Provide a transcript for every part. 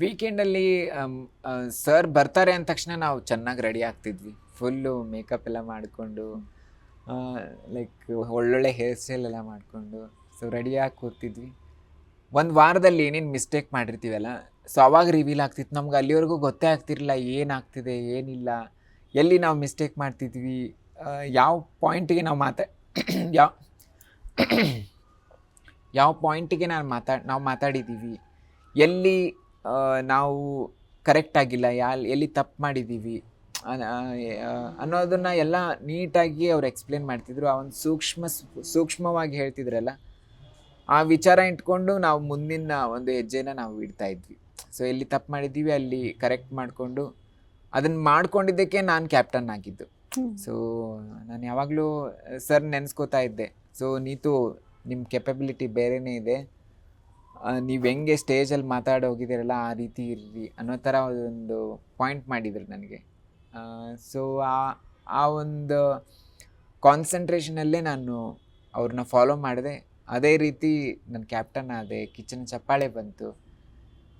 ವೀಕೆಂಡಲ್ಲಿ sir ಬರ್ತಾರೆ ಅಂದ ತಕ್ಷಣ ನಾವು ಚೆನ್ನಾಗಿ ರೆಡಿ ಆಗ್ತಿದ್ವಿ. ಫುಲ್ಲು ಮೇಕಪ್ ಎಲ್ಲ ಮಾಡಿಕೊಂಡು ಲೈಕ್ ಒಳ್ಳೊಳ್ಳೆ ಹೇರ್ ಸ್ಟೈಲ್ ಎಲ್ಲ ಮಾಡಿಕೊಂಡು ಸೊ ರೆಡಿಯಾಗಿ ಕೂತಿದ್ವಿ. ಒಂದು ವಾರದಲ್ಲಿ ಏನೇನು ಮಿಸ್ಟೇಕ್ ಮಾಡಿರ್ತೀವಲ್ಲ ಸೊ ಅವಾಗ ರಿವೀಲ್ ಆಗ್ತಿತ್ತು. ನಮ್ಗೆ ಅಲ್ಲಿವರೆಗೂ ಗೊತ್ತೇ ಆಗ್ತಿರಲಿಲ್ಲ ಏನಾಗ್ತಿದೆ ಏನಿಲ್ಲ, ಎಲ್ಲಿ ನಾವು ಮಿಸ್ಟೇಕ್ ಮಾಡ್ತಿದ್ವಿ ಯಾವ ಪಾಯಿಂಟಿಗೆ ನಾವು ಮಾತಾ, ಯಾವ ಯಾವ ಪಾಯಿಂಟಿಗೆ ನಾನು ಮಾತಾಡಿ ನಾವು ಮಾತಾಡಿದ್ದೀವಿ ಎಲ್ಲಿ ನಾವು ಕರೆಕ್ಟ್ ಆಗಿಲ್ಲ ಯಾ ಎಲ್ಲಿ ತಪ್ಪು ಮಾಡಿದ್ದೀವಿ ಅನ್ನೋದನ್ನ ಎಲ್ಲ ನೀಟಾಗಿ ಅವ್ರು ಎಕ್ಸ್ಪ್ಲೇನ್ ಮಾಡ್ತಿದ್ರು. ಆ ಒಂದು ಸೂಕ್ಷ್ಮ ಸೂಕ್ಷ್ಮವಾಗಿ ಹೇಳ್ತಿದ್ರಲ್ಲ ಆ ವಿಚಾರ ಇಟ್ಕೊಂಡು ನಾವು ಮುಂದಿನ ಒಂದು ಹೆಜ್ಜೆನ ನಾವು ಇಡ್ತಾ ಇದ್ವಿ. ಸೊ ಎಲ್ಲಿ ತಪ್ಪು ಮಾಡಿದ್ದೀವಿ ಅಲ್ಲಿ ಕರೆಕ್ಟ್ ಮಾಡಿಕೊಂಡು ಅದನ್ನು ಮಾಡ್ಕೊಂಡಿದ್ದಕ್ಕೆ ನಾನು ಕ್ಯಾಪ್ಟನ್ ಆಗಿದ್ದು. ಸೊ ನಾನು ಯಾವಾಗಲೂ ಸರ್ ನೆನೆಸ್ಕೋತಾ ಇದ್ದೆ. ಸೊ ನೀತು ನಿಮ್ಮ ಕೆಪಬಿಲಿಟಿ ಬೇರೆನೇ ಇದೆ. ನೀವು ಹೆಂಗೆ ಸ್ಟೇಜಲ್ಲಿ ಮಾತಾಡಿ ಹೋಗಿದ್ದೀರಲ್ಲ ಆ ರೀತಿ ಇರ್ರಿ ಅನ್ನೋ ಥರ ಒಂದು ಪಾಯಿಂಟ್ ಮಾಡಿದ್ರು ನನಗೆ. ಸೊ ಆ ಆ ಒಂದು ಕಾನ್ಸಂಟ್ರೇಷನಲ್ಲೇ ನಾನು ಅವ್ರನ್ನ ಫಾಲೋ ಮಾಡಿದೆ. ಅದೇ ರೀತಿ ನನ್ನ ಕ್ಯಾಪ್ಟನ್ ಆದೆ, ಕಿಚನ್ ಚಪ್ಪಾಳೆ ಬಂತು.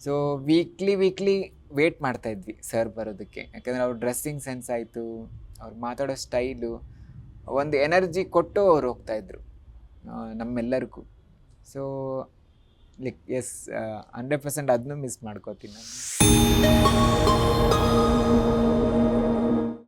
ಸೊ ವೀಕ್ಲಿ ವೀಕ್ಲಿ ವೇಟ್ ಮಾಡ್ತಾ ಇದ್ವಿ ಸರ್ ಬರೋದಕ್ಕೆ. ಯಾಕಂದರೆ ಅವ್ರ ಡ್ರೆಸ್ಸಿಂಗ್ ಸೆನ್ಸ್ ಆಯಿತು, ಅವ್ರು ಮಾತಾಡೋ ಸ್ಟೈಲು ಒಂದು ಎನರ್ಜಿ ಕೊಟ್ಟು ಅವ್ರು ಹೋಗ್ತಾಯಿದ್ರು ನಮ್ಮೆಲ್ಲರಿಗೂ. So like as hundred percent ಅದನ್ನೂ ಮಿಸ್ ಮಾಡ್ಕೋತೀನಿ ನಾನು.